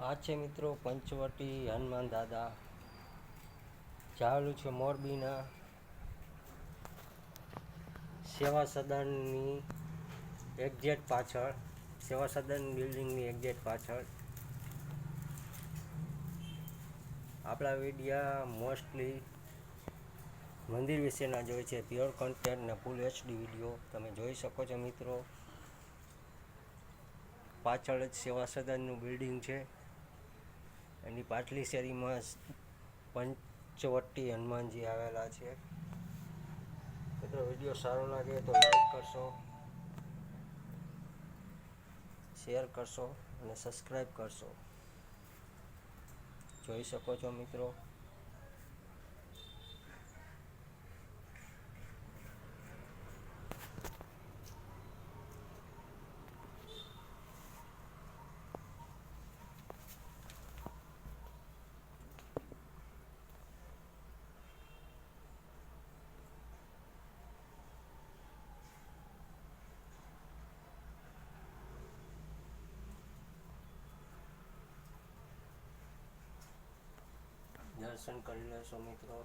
આ છે મિત્રો, પંચવટી, હનુમાન દાદા ચાલુ છે મોરબીના. સેવા સદનની એક્ઝેટ પાછળ, સેવા સદન બિલ્ડિંગની એક્ઝેટ પાછળ. આપણા વિડીયા મોસ્ટલી મંદિર વિશેના જોઈએ છે, પ્યોર કન્ટેન્ટ ને ફૂલ એચડી વીડિયો. તમે જોઈ શકો છો મિત્રો. પાછળ જ સેવા સદનનું બિલ્ડિંગ છે. એની પાટલી શેરીમાં પંચવટી હનુમાનજી આવેલા છે. મિત્રો, વીડિયો સારો લાગે તો લાઈક કરશો શેર કરશો અને સબસ્ક્રાઈબ કરશો. જોઈ શકો છો મિત્રો? દર્શન કરી લેશો મિત્રો.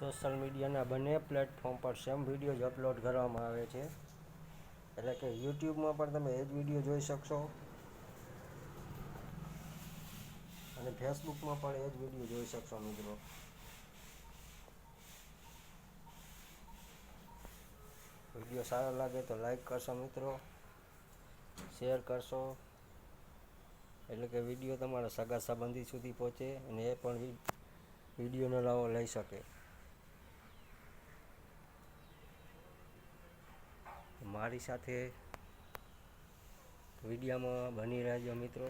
સોશિયલ મીડિયાના બંને પ્લેટફોર્મ પર સેમ વીડિયો અપલોડ કરવામાં આવે છે. એટલે કે યુટ્યુબમાં પણ તમે એ જ વીડિયો જોઈ શકશો. અને ફેસબુકમાં પણ એ જ વીડિયો જોઈ શકશો મિત્રો. વીડિયો સારો લાગે તો લાઈક કરશો મિત્રો. શેર કરશો. એટલે કે વીડિયો તમારા સગા સંબંધી સુધી પહોંચે અને એ પણ વિડીયોનો લાવો લઈ શકે. મારી સાથે વિડીયામાં બની રહેજો મિત્રો.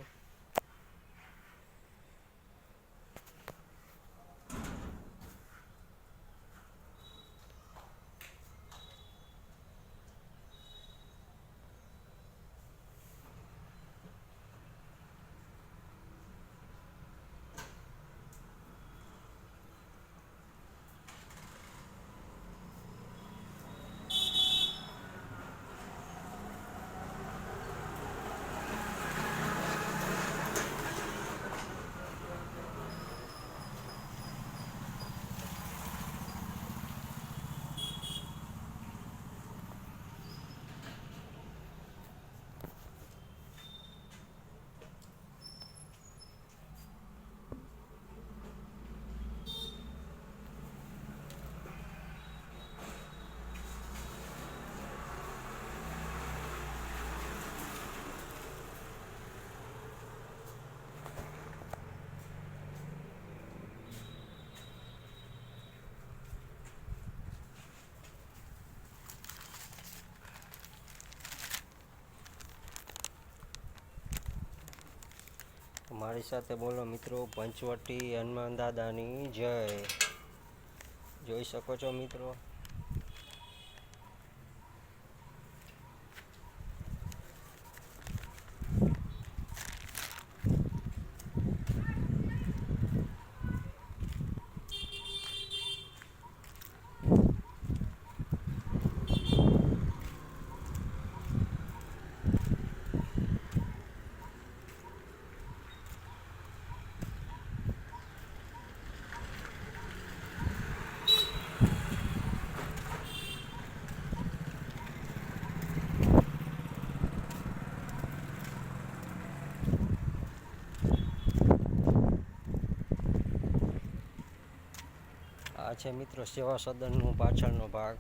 મારી સાથે બોલો મિત્રો પંચવટી હનુમાન દાદાની જય. જોઈ શકો છો મિત્રો? આ છે મિત્રો સેવા સદનનો પાછળનો ભાગ